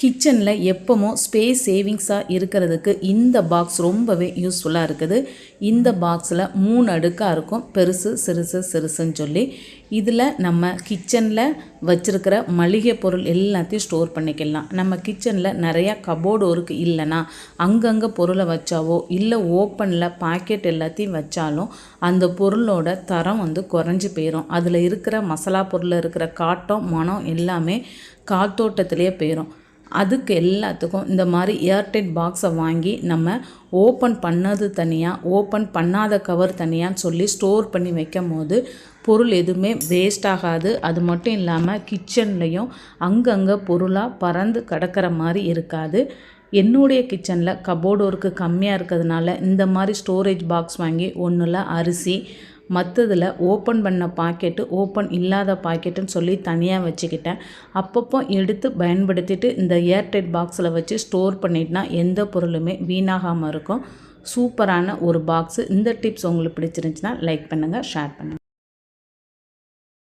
கிச்சனில் எப்பவும் ஸ்பேஸ் சேவிங்ஸாக இருக்கிறதுக்கு இந்த பாக்ஸ் ரொம்பவே யூஸ்ஃபுல்லாக இருக்குது. இந்த பாக்ஸில் மூணு அடுக்காக இருக்கும். பெருசு சிறுசு சிறுசுன்னு சொல்லி. இதில் நம்ம கிச்சனில் வச்சுருக்கிற மளிகை பொருள் எல்லாத்தையும் ஸ்டோர் பண்ணிக்கலாம். நம்ம கிச்சனில் நிறையா கபோர்டு ஒர்க் இல்லைன்னா அங்கங்கே பொருளை வச்சாவோ இல்லை ஓப்பனில் பாக்கெட் எல்லாத்தையும் வச்சாலும் அந்த பொருளோட தரம் வந்து குறைஞ்சி போயிடும் அதில் இருக்கிற மசாலா பொருளில் இருக்கிற காட்டம் மனம் எல்லாமே காத்தோட்டத்திலே போயிடும் அதுக்கு எல்லாத்துக்கும் இந்த மாதிரி ஏர்டெட் பாக்ஸை வாங்கி நம்ம ஓப்பன் பண்ணது தனியாக ஓப்பன் பண்ணாத கவர் தனியான்னு சொல்லி ஸ்டோர் பண்ணி வைக்கும் போது பொருள் எதுவுமே வேஸ்ட் ஆகாது. அது மட்டும் இல்லாமல் கிச்சன்லேயும் அங்கங்கே பொருளாக பறந்து கிடக்கிற மாதிரி இருக்காது. என்னுடைய கிச்சனில் கபோர்டு ஒர்க்கு கம்மியாக இருக்கிறதுனால இந்த மாதிரி ஸ்டோரேஜ் பாக்ஸ் வாங்கி ஒன்றில் அரிசி மற்றதில் ஓப்பன் பண்ண பாக்கெட்டு ஓப்பன் இல்லாத பாக்கெட்டுன்னு சொல்லி தனியாக வச்சுக்கிட்டேன். அப்பப்போ எடுத்து பயன்படுத்திட்டு இந்த ஏர்டெட் பாக்ஸில் வச்சு ஸ்டோர் பண்ணிட்டுனா எந்த பொருளுமே வீணாகாமல் இருக்கும். சூப்பரான ஒரு பாக்ஸு இந்த டிப்ஸ் உங்களுக்கு பிடிச்சிருந்துச்சின்னா லைக் பண்ணுங்கள் ஷேர் பண்ணுங்கள்